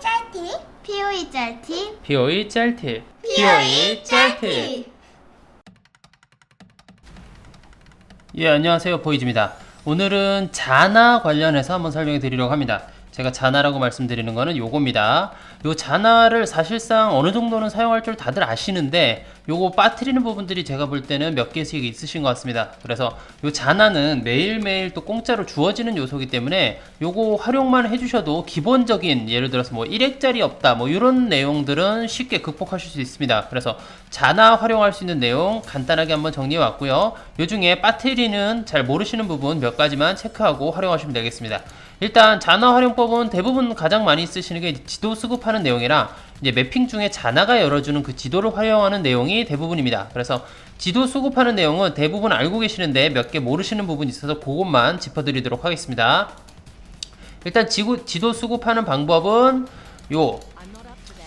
짤티? POE 짤티? POE 짤팁 POE 짤티. 예 안녕하세요. 보이즈입니다. 오늘은 자나 관련해서 한번 설명해 드리려고 합니다 제가 자나라고 말씀드리는 거는 요겁니다. 요 자나를 사실상 어느 정도는 사용할 줄 다들 아시는데 요거 빠뜨리는 부분들이 제가 볼 때는 몇 개씩 있으신 것 같습니다. 그래서 요 자나는 매일매일 또 공짜로 주어지는 요소이기 때문에 요거 활용만 해주셔도 기본적인 예를 들어서 뭐 1액짜리 없다 뭐 이런 내용들은 쉽게 극복하실 수 있습니다. 그래서 자나 활용할 수 있는 내용 간단하게 한번 정리해 왔고요. 요 중에 빠뜨리는 잘 모르시는 부분 몇 가지만 체크하고 활용하시면 되겠습니다 일단 자나 활용법은 대부분 가장 많이 쓰시는 게 지도 수급하는 내용이라 이제 매핑 중에 자나가 열어주는 그 지도를 활용하는 내용이 대부분입니다. 그래서 지도 수급하는 내용은 대부분 알고 계시는데 몇 개 모르시는 부분이 있어서 그것만 짚어드리도록 하겠습니다. 일단 지구, 지도 수급하는 방법은 요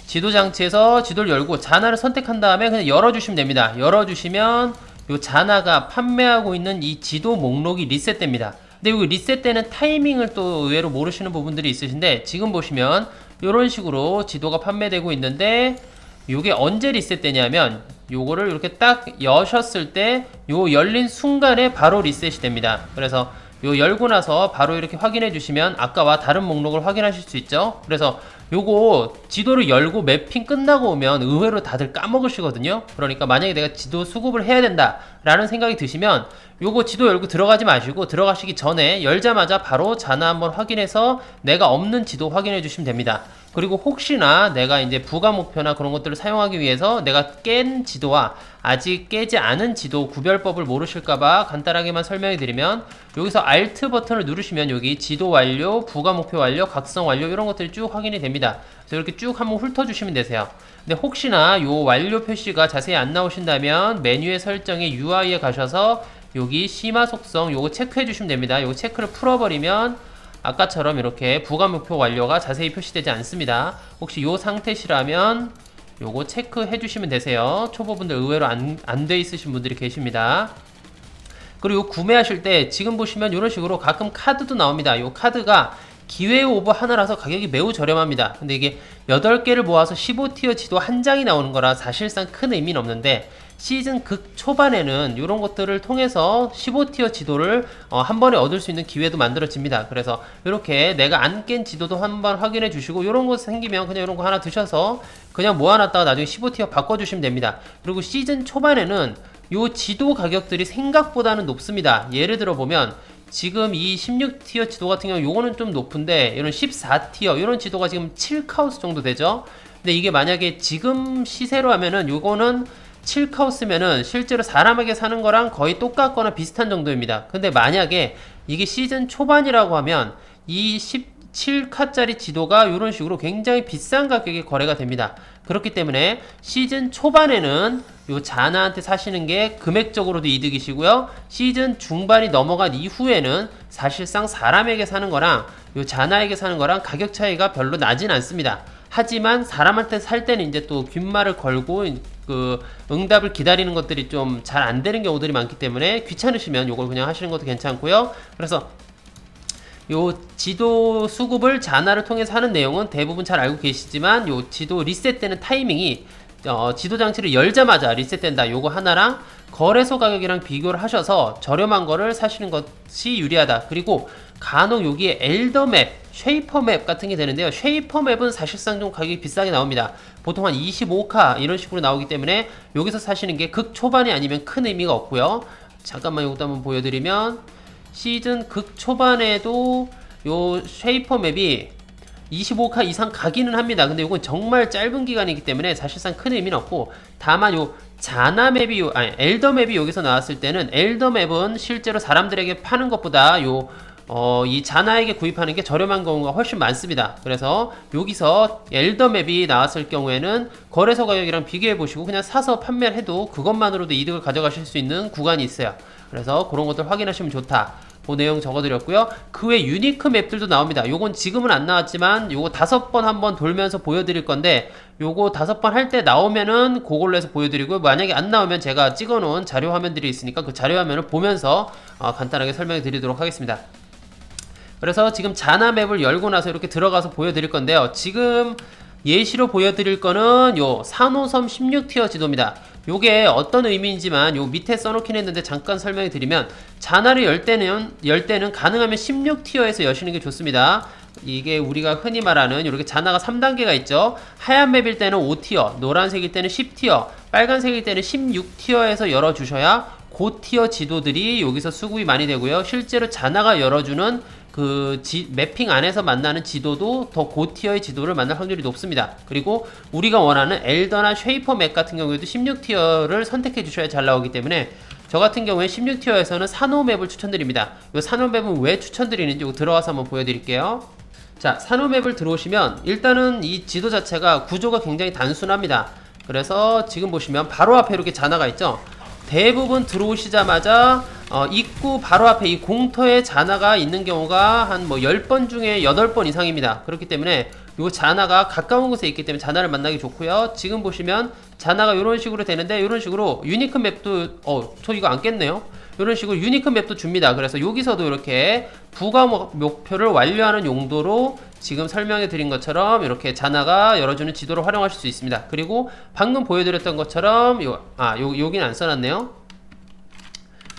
지도 장치에서 지도를 열고 자나를 선택한 다음에 그냥 열어주시면 됩니다. 열어주시면 요 자나가 판매하고 있는 이 지도 목록이 리셋됩니다. 근데 여기 리셋되는 타이밍을 또 의외로 모르시는 부분들이 있으신데 지금 보시면 이런 식으로 지도가 판매되고 있는데 이게 언제 리셋되냐면 요거를 이렇게 딱 여셨을 때 요 열린 순간에 바로 리셋이 됩니다. 그래서 요 열고 나서 바로 이렇게 확인해 주시면 아까와 다른 목록을 확인하실 수 있죠. 그래서 요거 지도를 열고 매핑 끝나고 오면 의외로 다들 까먹으시거든요. 그러니까 만약에 내가 지도 수급을 해야 된다 라는 생각이 드시면 요거 지도 열고 들어가지 마시고 들어가시기 전에 열자마자 바로 자나 한번 확인해서 내가 없는 지도 확인해 주시면 됩니다. 그리고 혹시나 내가 이제 부가 목표나 그런 것들을 사용하기 위해서 내가 깬 지도와 아직 깨지 않은 지도 구별법을 모르실까봐 간단하게만 설명해 드리면 여기서 Alt 버튼을 누르시면 여기 지도 완료, 부가 목표 완료, 각성 완료 이런 것들이 쭉 확인이 됩니다. 그래서 이렇게 쭉 한번 훑어주시면 되세요. 근데 혹시나 요 완료 표시가 자세히 안 나오신다면 메뉴의 설정에 UI에 가셔서 여기 심화 속성 요거 체크해 주시면 됩니다. 요거 체크를 풀어버리면 아까처럼 이렇게 부가 목표 완료가 자세히 표시되지 않습니다. 혹시 요 상태시라면 요거 체크해 주시면 되세요. 초보분들 의외로 안, 안 돼 있으신 분들이 계십니다. 그리고 구매하실 때 지금 보시면 이런 식으로 가끔 카드도 나옵니다. 요 카드가 기회 오버 하나라서 가격이 매우 저렴합니다. 근데 이게 8개를 모아서 15티어 지도 한 장이 나오는 거라 사실상 큰 의미는 없는데 시즌 극 초반에는 이런 것들을 통해서 15티어 지도를 어, 한 번에 얻을 수 있는 기회도 만들어집니다. 그래서 이렇게 내가 안 깬 지도도 한번 확인해 주시고 이런 거 생기면 그냥 이런 거 하나 드셔서 그냥 모아놨다가 나중에 15티어 바꿔주시면 됩니다. 그리고 시즌 초반에는 요 지도 가격들이 생각보다는 높습니다. 예를 들어 보면 지금 이 16티어 지도 같은 경우 요거는 좀 높은데 이런 14티어 이런 지도가 지금 7카우스 정도 되죠. 근데 이게 만약에 지금 시세로 하면은 요거는 7카우스면은 실제로 사람에게 사는 거랑 거의 똑같거나 비슷한 정도입니다. 근데 만약에 이게 시즌 초반이라고 하면 이 17카짜리 지도가 이런 식으로 굉장히 비싼 가격에 거래가 됩니다. 그렇기 때문에 시즌 초반에는 요 자나한테 사시는 게 금액적으로도 이득이시고요. 시즌 중반이 넘어간 이후에는 사실상 사람에게 사는 거랑 요 자나에게 사는 거랑 가격 차이가 별로 나진 않습니다. 하지만 사람한테 살 때는 이제 또 귓말을 걸고 그 응답을 기다리는 것들이 좀 잘 안 되는 경우들이 많기 때문에 귀찮으시면 요걸 그냥 하시는 것도 괜찮고요. 그래서 요 지도 수급을 자나를 통해서 하는 내용은 대부분 잘 알고 계시지만 요 지도 리셋되는 타이밍이 어, 지도 장치를 열자마자 리셋된다. 요거 하나랑 거래소 가격이랑 비교를 하셔서 저렴한 거를 사시는 것이 유리하다. 그리고 간혹 여기에 엘더맵, 쉐이퍼맵 같은 게 되는데요. 쉐이퍼맵은 사실상 좀 가격이 비싸게 나옵니다. 보통 한 25카 이런 식으로 나오기 때문에 여기서 사시는 게 극 초반이 아니면 큰 의미가 없고요. 잠깐만 이것도 한번 보여드리면 시즌 극 초반에도 요 쉐이퍼 맵이 25카 이상 가기는 합니다. 근데 이건 정말 짧은 기간이기 때문에 사실상 큰 의미는 없고 다만 요 자나 맵이 요 아니 엘더 맵이 여기서 나왔을 때는 엘더 맵은 실제로 사람들에게 파는 것보다 요 어, 이 자나에게 구입하는 게 저렴한 경우가 훨씬 많습니다. 그래서 여기서 엘더 맵이 나왔을 경우에는 거래소 가격이랑 비교해 보시고 그냥 사서 판매를 해도 그것만으로도 이득을 가져가실 수 있는 구간이 있어요. 그래서 그런 것들 확인하시면 좋다. 그 내용 적어드렸고요. 그 외 유니크 맵들도 나옵니다. 요건 지금은 안 나왔지만 요거 다섯 번 한번 돌면서 보여드릴 건데 요거 다섯 번 할 때 나오면은 그걸로 해서 보여드리고 만약에 안 나오면 제가 찍어놓은 자료 화면들이 있으니까 그 자료 화면을 보면서 어, 간단하게 설명해 드리도록 하겠습니다. 그래서 지금 자나 맵을 열고 나서 이렇게 들어가서 보여드릴 건데요. 지금 예시로 보여드릴 거는 요 산호섬 16티어 지도입니다. 요게 어떤 의미인지만 요 밑에 써놓긴 했는데 잠깐 설명해 드리면 자나를 열 때는 열 때는 가능하면 16티어에서 여시는 게 좋습니다. 이게 우리가 흔히 말하는 이렇게 자나가 3단계가 있죠. 하얀 맵일 때는 5티어, 노란색일 때는 10티어, 빨간색일 때는 16티어에서 열어 주셔야 고티어 지도들이 여기서 수급이 많이 되고요. 실제로 자나가 열어주는 그 지, 매핑 안에서 만나는 지도도 더 고티어의 지도를 만날 확률이 높습니다. 그리고 우리가 원하는 엘더나 쉐이퍼 맵 같은 경우에도 16티어를 선택해 주셔야 잘 나오기 때문에 저 같은 경우에 16티어에서는 산호 맵을 추천드립니다. 이 산호 맵은 왜 추천드리는지 이거 들어가서 한번 보여드릴게요. 자, 산호 맵을 들어오시면 일단은 이 지도 자체가 구조가 굉장히 단순합니다. 그래서 지금 보시면 바로 앞에 이렇게 잔화가 있죠. 대부분 들어오시자마자 어, 입구 바로 앞에 이 공터에 잔화가 있는 경우가 한 뭐 10번 중에 8번 이상입니다. 그렇기 때문에 요 잔화가 가까운 곳에 있기 때문에 잔화를 만나기 좋고요. 지금 보시면 잔화가 이런 식으로 되는데 이런 식으로 유니크 맵도 어, 저 이거 안 깼네요. 이런 식으로 유니크 맵도 줍니다. 그래서 여기서도 이렇게 부가 목- 목표를 완료하는 용도로 지금 설명해 드린 것처럼 이렇게 자나가 열어주는 지도를 활용하실 수 있습니다. 그리고 방금 보여드렸던 것처럼 요, 아, 요, 여긴 안 써놨네요.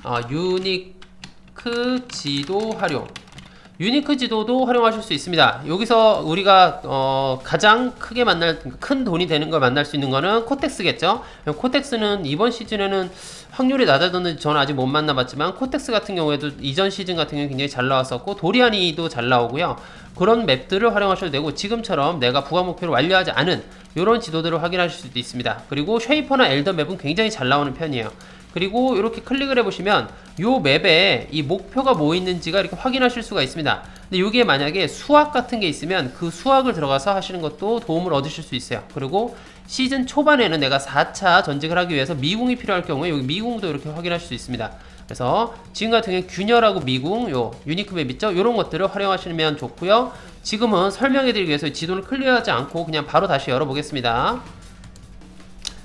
아, 유니크 지도 활용. 유니크 지도도 활용하실 수 있습니다. 여기서 우리가 어, 가장 크게 만날 큰 돈이 되는 걸 만날 수 있는 거는 코텍스겠죠. 코텍스는 이번 시즌에는 확률이 낮아졌는지 저는 아직 못 만나봤지만 코텍스 같은 경우에도 이전 시즌 같은 경우 굉장히 잘 나왔었고 도리아니도 잘 나오고요. 그런 맵들을 활용하셔도 되고 지금처럼 내가 부가 목표를 완료하지 않은 이런 지도들을 확인하실 수도 있습니다. 그리고 쉐이퍼나 엘더 맵은 굉장히 잘 나오는 편이에요. 그리고 이렇게 클릭을 해보시면 요 맵에 이 목표가 뭐 있는지가 이렇게 확인하실 수가 있습니다. 근데 이게 만약에 수학 같은 게 있으면 그 수학을 들어가서 하시는 것도 도움을 얻으실 수 있어요. 그리고 시즌 초반에는 내가 4차 전직을 하기 위해서 미궁이 필요할 경우에 여기 미궁도 이렇게 확인하실 수 있습니다. 그래서 지금 같은 경우에 균열하고 미궁, 요 유니크 맵 있죠? 이런 것들을 활용하시면 좋고요. 지금은 설명해드리기 위해서 지도를 클리어하지 않고 그냥 바로 다시 열어보겠습니다.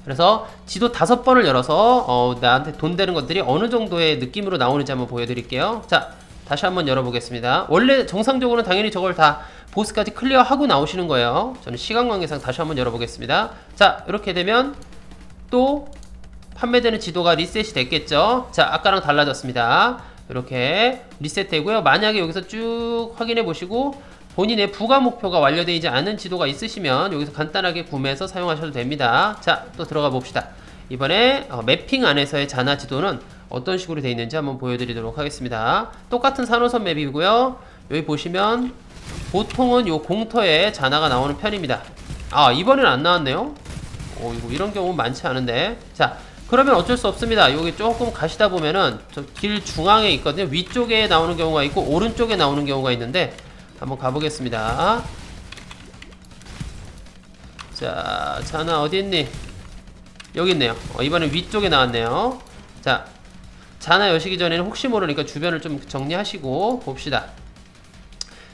그래서 지도 다섯 번을 열어서 어, 나한테 돈 되는 것들이 어느 정도의 느낌으로 나오는지 한번 보여드릴게요. 자, 다시 한번 열어보겠습니다. 원래 정상적으로는 당연히 저걸 다 보스까지 클리어하고 나오시는 거예요. 저는 시간 관계상 다시 한번 열어보겠습니다. 자, 이렇게 되면 또 판매되는 지도가 리셋이 됐겠죠. 자, 아까랑 달라졌습니다. 이렇게 리셋되고요. 만약에 여기서 쭉 확인해 보시고 본인의 부가 목표가 완료되지 않은 지도가 있으시면 여기서 간단하게 구매해서 사용하셔도 됩니다. 자, 또 들어가 봅시다. 이번에 어, 매핑 안에서의 자나 지도는 어떤 식으로 되어 있는지 한번 보여드리도록 하겠습니다. 똑같은 산호선 맵이고요. 여기 보시면 보통은 요 공터에 자나가 나오는 편입니다. 아, 이번엔 안 나왔네요. 오, 이거 이런 경우 많지 않은데. 자, 그러면 어쩔 수 없습니다. 여기 조금 가시다 보면은 저 길 중앙에 있거든요. 위쪽에 나오는 경우가 있고 오른쪽에 나오는 경우가 있는데 한번 가보겠습니다. 자, 자나 어디 있니? 여기 있네요. 어, 이번엔 위쪽에 나왔네요. 자, 자나 여시기 전에는 혹시 모르니까 주변을 좀 정리하시고 봅시다.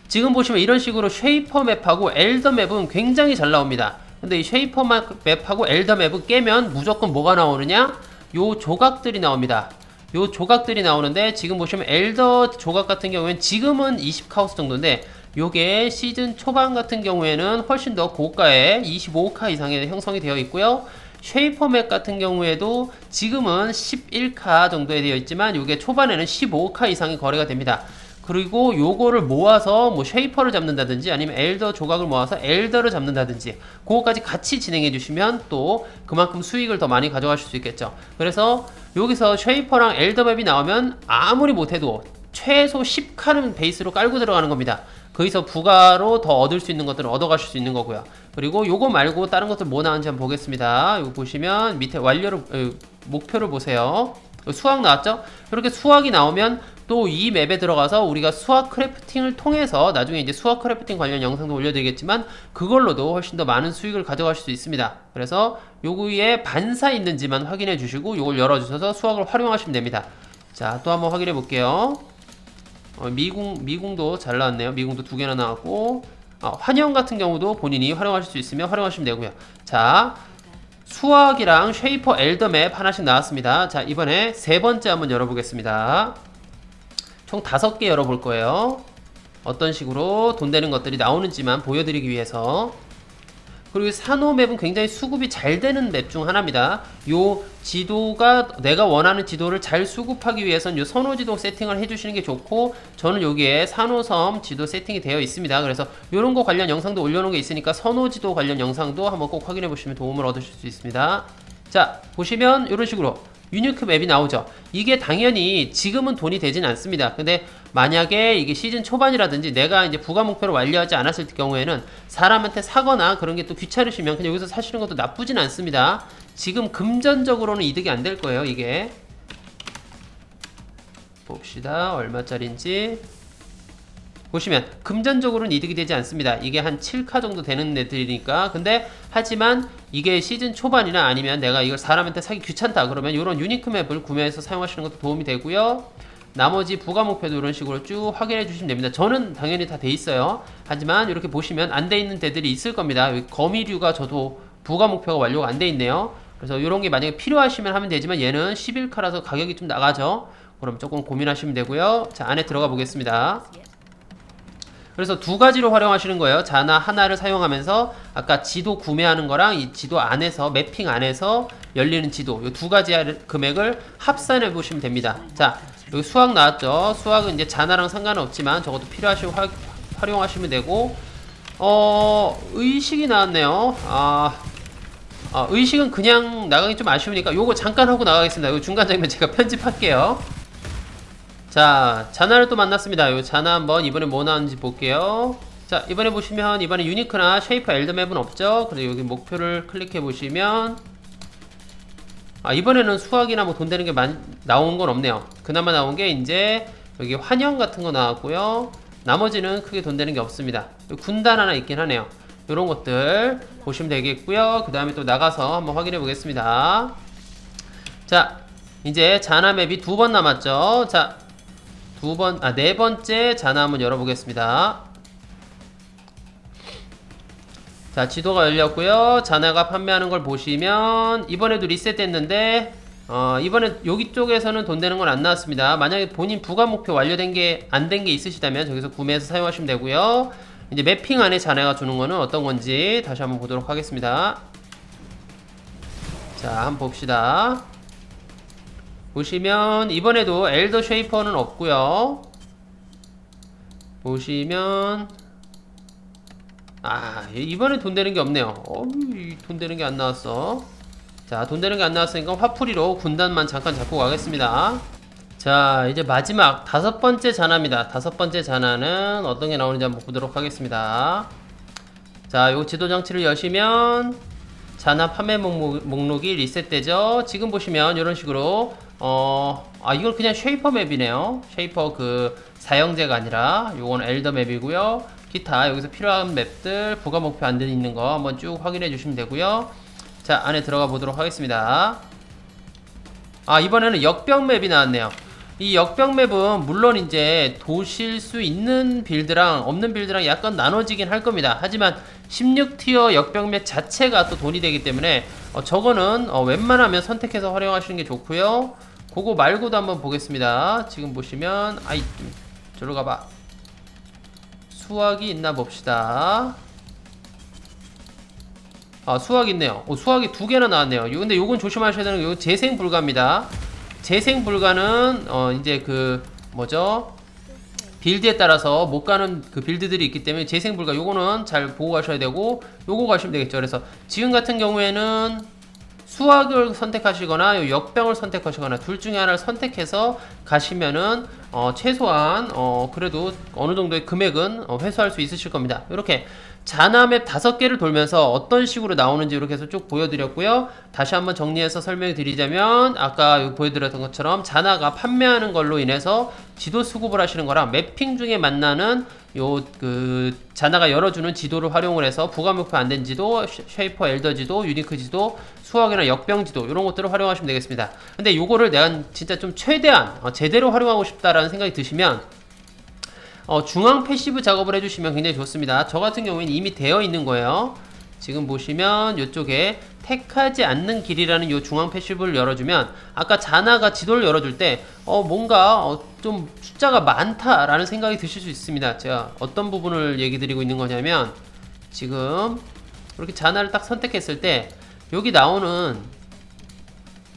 지금 보시면 이런 식으로 쉐이퍼 맵하고 엘더 맵은 굉장히 잘 나옵니다. 근데 이 쉐이퍼 마- 맵하고 엘더 맵은 깨면 무조건 뭐가 나오느냐? 요 조각들이 나옵니다. 요 조각들이 나오는데 지금 보시면 엘더 조각 같은 경우에는 지금은 20카우스 정도인데 요게 시즌 초반 같은 경우에는 훨씬 더 고가의 25카 이상의 형성이 되어 있고요. 쉐이퍼 맵 같은 경우에도 지금은 11카 정도에 되어 있지만 요게 초반에는 15카 이상의 거래가 됩니다. 그리고 요거를 모아서 뭐 쉐이퍼를 잡는다든지 아니면 엘더 조각을 모아서 엘더를 잡는다든지 그거까지 같이 진행해 주시면 또 그만큼 수익을 더 많이 가져가실 수 있겠죠. 그래서 여기서 쉐이퍼랑 엘더 맵이 나오면 아무리 못해도 최소 10칸은 베이스로 깔고 들어가는 겁니다. 거기서 부가로 더 얻을 수 있는 것들을 얻어가실 수 있는 거고요. 그리고 요거 말고 다른 것들 뭐 나왔는지 한번 보겠습니다. 이거 보시면 밑에 완료를 어, 목표를 보세요. 수학 나왔죠? 이렇게 수학이 나오면 또 이 맵에 들어가서 우리가 수학 크래프팅을 통해서 나중에 이제 수학 크래프팅 관련 영상도 올려드리겠지만 그걸로도 훨씬 더 많은 수익을 가져가실 수 있습니다. 그래서 요구에 반사 있는지만 확인해 주시고 요걸 열어주셔서 수학을 활용하시면 됩니다. 자, 또 한번 확인해 볼게요. 어, 미궁 미궁도 잘 나왔네요. 미궁도 두 개나 나왔고 어, 환영 같은 경우도 본인이 활용하실 수 있으면 활용하시면 되고요. 자, 수학이랑 쉐이퍼 엘더 맵 하나씩 나왔습니다. 자, 이번에 세 번째 한번 열어보겠습니다. 총 다섯 개 열어볼 거예요. 어떤 식으로 돈 되는 것들이 나오는지만 보여드리기 위해서 그리고 산호 맵은 굉장히 수급이 잘 되는 맵 중 하나입니다. 요 지도가 내가 원하는 지도를 잘 수급하기 위해서는 요 선호 지도 세팅을 해주시는 게 좋고 저는 여기에 산호섬 지도 세팅이 되어 있습니다. 그래서 요런 거 관련 영상도 올려놓은 게 있으니까 선호 지도 관련 영상도 한번 꼭 확인해 보시면 도움을 얻으실 수 있습니다. 자 보시면 이런 식으로 유니크 맵이 나오죠. 이게 당연히 지금은 돈이 되진 않습니다. 근데 만약에 이게 시즌 초반이라든지 내가 이제 부가 목표를 완료하지 않았을 경우에는 사람한테 사거나 그런 게 또 귀찮으시면 그냥 여기서 사시는 것도 나쁘진 않습니다. 지금 금전적으로는 이득이 안 될 거예요, 이게. 봅시다. 얼마짜린지. 보시면 금전적으로는 이득이 되지 않습니다. 이게 한 7카 정도 되는 애들이니까. 근데 하지만 이게 시즌 초반이나 아니면 내가 이걸 사람한테 사기 귀찮다 그러면 이런 유니크 맵을 구매해서 사용하시는 것도 도움이 되고요. 나머지 부가 목표도 이런 식으로 쭉 확인해 주시면 됩니다. 저는 당연히 다 돼 있어요. 하지만 이렇게 보시면 안 돼 있는 데들이 있을 겁니다. 거미류가 저도 부가 목표가 완료가 안 돼 있네요. 그래서 이런 게 만약에 필요하시면 하면 되지만 얘는 11카라서 가격이 좀 나가죠. 그럼 조금 고민하시면 되고요. 자, 안에 들어가 보겠습니다. 그래서 두 가지로 활용하시는 거예요. 자나 하나를 사용하면서 아까 지도 구매하는 거랑 이 지도 안에서 매핑 안에서 열리는 지도 이 두 가지 금액을 합산해 보시면 됩니다. 자, 여기 수학 나왔죠. 수학은 이제 자나랑 상관은 없지만 적어도 필요하시고 화, 활용하시면 되고 어 의식이 나왔네요. 아, 아 의식은 그냥 나가기 좀 아쉬우니까 요거 잠깐 하고 나가겠습니다. 요 중간 장면 제가 편집할게요. 자, 자나를 또 만났습니다. 요 자나 한번 이번에 뭐 나왔는지 볼게요. 자, 이번에 보시면 이번에 유니크나 쉐이퍼 엘드맵은 없죠. 그래서 여기 목표를 클릭해 보시면 아, 이번에는 수학이나 뭐 돈 되는 게 많이 나온 건 없네요. 그나마 나온 게 이제 여기 환영 같은 거 나왔고요. 나머지는 크게 돈 되는 게 없습니다. 군단 하나 있긴 하네요. 이런 것들 보시면 되겠고요. 그 다음에 또 나가서 한번 확인해 보겠습니다. 자, 이제 자나 맵이 두 번 남았죠. 자, 두 번, 아, 네 번째 자나 한번 열어보겠습니다. 자, 지도가 열렸고요. 자나가 판매하는 걸 보시면 이번에도 리셋됐는데 어, 이번에 여기 쪽에서는 돈 되는 건 안 나왔습니다. 만약에 본인 부가 목표 완료된 게 안 된 게 있으시다면 저기서 구매해서 사용하시면 되고요. 이제 매핑 안에 자네가 주는 거는 어떤 건지 다시 한번 보도록 하겠습니다. 자, 한번 봅시다. 보시면 이번에도 엘더 쉐이퍼는 없고요. 보시면 아 이번에 돈 되는 게 없네요. 어이, 돈 되는 게 안 나왔어. 자, 돈 되는 게 안 나왔으니까 화풀이로 군단만 잠깐 잡고 가겠습니다. 자, 이제 마지막 다섯 번째 잔화입니다. 다섯 번째 잔화는 어떤 게 나오는지 한번 보도록 하겠습니다. 자, 요 지도 장치를 여시면 잔화 판매 목록, 목록 이 리셋되죠. 지금 보시면 이런 식으로 어, 아 이걸 그냥 쉐이퍼 맵이네요. 쉐이퍼 그 사형제가 아니라 요건 엘더 맵이고요. 기타 여기서 필요한 맵들 부가 목표 안 되는 있는 거 한번 쭉 확인해 주시면 되고요. 자 안에 들어가 보도록 하겠습니다. 아 이번에는 역병 맵이 나왔네요. 이 역병 맵은 물론 이제 도실 수 있는 빌드랑 없는 빌드랑 약간 나눠지긴 할 겁니다. 하지만 16티어 역병 맵 자체가 또 돈이 되기 때문에 어, 저거는 어, 웬만하면 선택해서 활용하시는 게 좋고요. 그거 말고도 한번 보겠습니다. 지금 보시면 아이 좀 저로 가봐. 수학이 있나 봅시다. 아 수학 있네요. 오, 수학이 두 개나 나왔네요. 요, 근데 요건 조심하셔야 되는 게 재생 불가입니다. 재생 불가는 어 이제 그 뭐죠? 빌드에 따라서 못 가는 그 빌드들이 있기 때문에 재생 불가 요거는 잘 보고 가셔야 되고 요거 가시면 되겠죠. 그래서 지금 같은 경우에는 수학을 선택하시거나 요 역병을 선택하시거나 둘 중에 하나를 선택해서 가시면은 어 최소한 어 그래도 어느 정도의 금액은 어 회수할 수 있으실 겁니다. 이렇게 자나맵 다섯 개를 돌면서 어떤 식으로 나오는지 이렇게 해서 쭉 보여드렸고요. 다시 한번 정리해서 설명해 드리자면 아까 보여드렸던 것처럼 자나가 판매하는 걸로 인해서 지도 수급을 하시는 거랑 매핑 중에 만나는 요 그 자나가 열어주는 지도를 활용을 해서 부가 목표 안 된 지도, 쉐- 쉐이퍼 엘더 지도, 유니크 지도, 수학이나 역병 지도 이런 것들을 활용하시면 되겠습니다. 근데 요거를 내가 진짜 좀 최대한 어, 제대로 활용하고 싶다라는 생각이 드시면 어, 중앙 패시브 작업을 해주시면 굉장히 좋습니다. 저 같은 경우에는 이미 되어 있는 거예요. 지금 보시면 이쪽에 택하지 않는 길이라는 이 중앙 패시브를 열어주면 아까 자나가 지도를 열어줄 때 어, 뭔가 어, 좀 숫자가 많다라는 생각이 드실 수 있습니다. 제가 어떤 부분을 얘기 드리고 있는 거냐면 지금 이렇게 잔화를 딱 선택했을 때 여기 나오는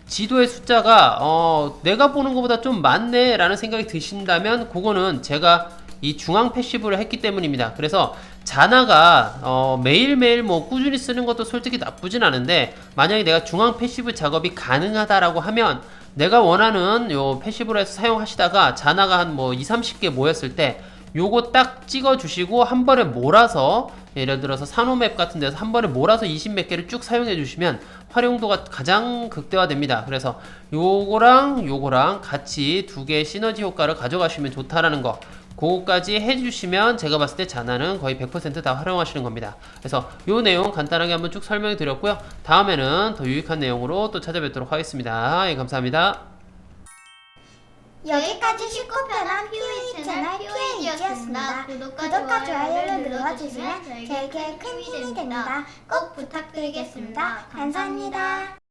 지도의 숫자가 어, 내가 보는 것보다 좀 많네 라는 생각이 드신다면 그거는 제가 이 중앙 패시브를 했기 때문입니다. 그래서 자나가 어, 매일매일 뭐 꾸준히 쓰는 것도 솔직히 나쁘진 않은데 만약에 내가 중앙 패시브 작업이 가능하다라고 하면 내가 원하는 요 패시브로 해서 사용하시다가 자나가 한 뭐 2, 30개 모였을 때 요거 딱 찍어 주시고 한 번에 몰아서 예를 들어서 산호맵 같은 데서 한 번에 몰아서 20 몇 개를 쭉 사용해 주시면 활용도가 가장 극대화됩니다. 그래서 요거랑 요거랑 같이 두 개의 시너지 효과를 가져가시면 좋다라는 거. 그거까지 해주시면 제가 봤을 때 자나는 거의 100%다 활용하시는 겁니다. 그래서 요 내용 간단하게 한번 쭉 설명해 드렸고요. 다음에는 더 유익한 내용으로 또 찾아뵙도록 하겠습니다. 예, 감사합니다. 여기까지 쉽고 편한 POE 채널 POE이지였습니다. 구독과 좋아요를 눌러주시면 저에게 큰 힘이 됩니다. 꼭 부탁드리겠습니다. 감사합니다.